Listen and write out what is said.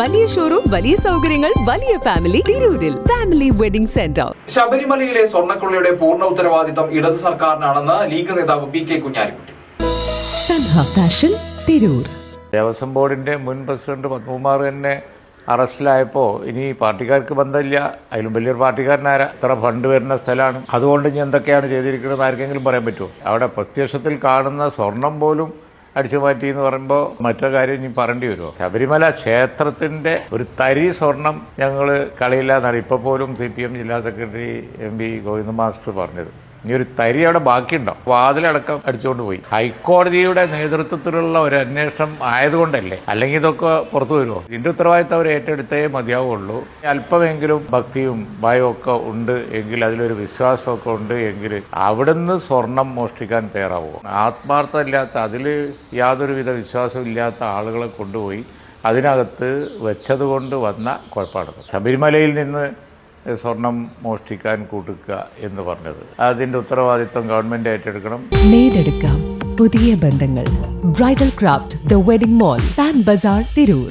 വലിയ ഷോറൂം വലിയ സൗകര്യങ്ങൾ വലിയ ഫാമിലി തിരൂരിൽ. ഫാമിലി വെഡിംഗ് സെന്റർ ശബരിമലയിലെ സ്വർണക്കൊള്ളയുടെ പൂർണ ഉത്തരവാദിത്തം ഇടത് സർക്കാരിനാണെന്ന് ലീഗ് നേതാവ് പി കെ കുഞ്ഞാലിക്കുട്ടി. സൻഹ ഫാഷൻ തിരൂർ. ദേവസ്വം ബോർഡിന്റെ മുൻ പ്രസിഡന്റ് പത്മകുമാർ തന്നെ അറസ്റ്റിലായപ്പോൾ ഇനി പാർട്ടിക്കാർക്ക് ബന്ധമില്ല. അതിലും വലിയൊരു പാർട്ടിക്കാരനാരാ? ഇത്ര ഫണ്ട് വരുന്ന സ്ഥലമാണ്. അതുകൊണ്ട് ഇനി എന്തൊക്കെയാണ് ചെയ്തിരിക്കുന്നത് ആർക്കെങ്കിലും പറയാൻ പറ്റുമോ? അവിടെ പ്രത്യക്ഷത്തിൽ കാണുന്ന സ്വർണം പോലും അടിച്ചു മാറ്റി എന്ന് പറയുമ്പോൾ മറ്റൊരു കാര്യം ഇനി പറയേണ്ടി വരുമോ? ശബരിമല ക്ഷേത്രത്തിന്റെ ഒരു തരി സ്വർണം ഞങ്ങൾ കളിയില്ലാന്നാണ് ഇപ്പോൾ പോലും സി പി എം ജില്ലാ secretary M P Govinda master പറഞ്ഞത്. ഇനി ഒരു തരി അവിടെ ബാക്കിയുണ്ടോ? വാതിലടക്കം അടിച്ചുകൊണ്ട് പോയി. ഹൈക്കോടതിയുടെ നേതൃത്വത്തിലുള്ള ഒരു അന്വേഷണം ആയതുകൊണ്ടല്ലേ? അല്ലെങ്കിൽ ഇതൊക്കെ പുറത്തു വരുമോ? ഇതിന്റെ ഉത്തരവാദിത്തം അവർ ഏറ്റെടുത്തേ മതിയാവുള്ളൂ. അല്പമെങ്കിലും ഭക്തിയും ഭയവും ഒക്കെ ഉണ്ട് എങ്കിൽ അതിലൊരു വിശ്വാസമൊക്കെ ഉണ്ട് എങ്കിൽ അവിടുന്ന് സ്വർണം മോഷ്ടിക്കാൻ തയ്യാറാവുമോ? ആത്മാർത്ഥമില്ലാത്ത അതിൽ യാതൊരുവിധ വിശ്വാസവും ഇല്ലാത്ത ആളുകളെ കൊണ്ടുപോയി അതിനകത്ത് വെച്ചതുകൊണ്ട് വന്ന കുഴപ്പമാണ് ശബരിമലയിൽ നിന്ന് സ്വർണം മോഷ്ടിക്കാൻ കൂട്ടുക എന്ന് പറഞ്ഞത്. അതിന്റെ ഉത്തരവാദിത്വം ഗവൺമെന്റ് ഏറ്റെടുക്കണം. നേടെടുക്കാം പുതിയ ബന്ധങ്ങൾ. Bridal craft the wedding mall Pan Bazaar Tirur.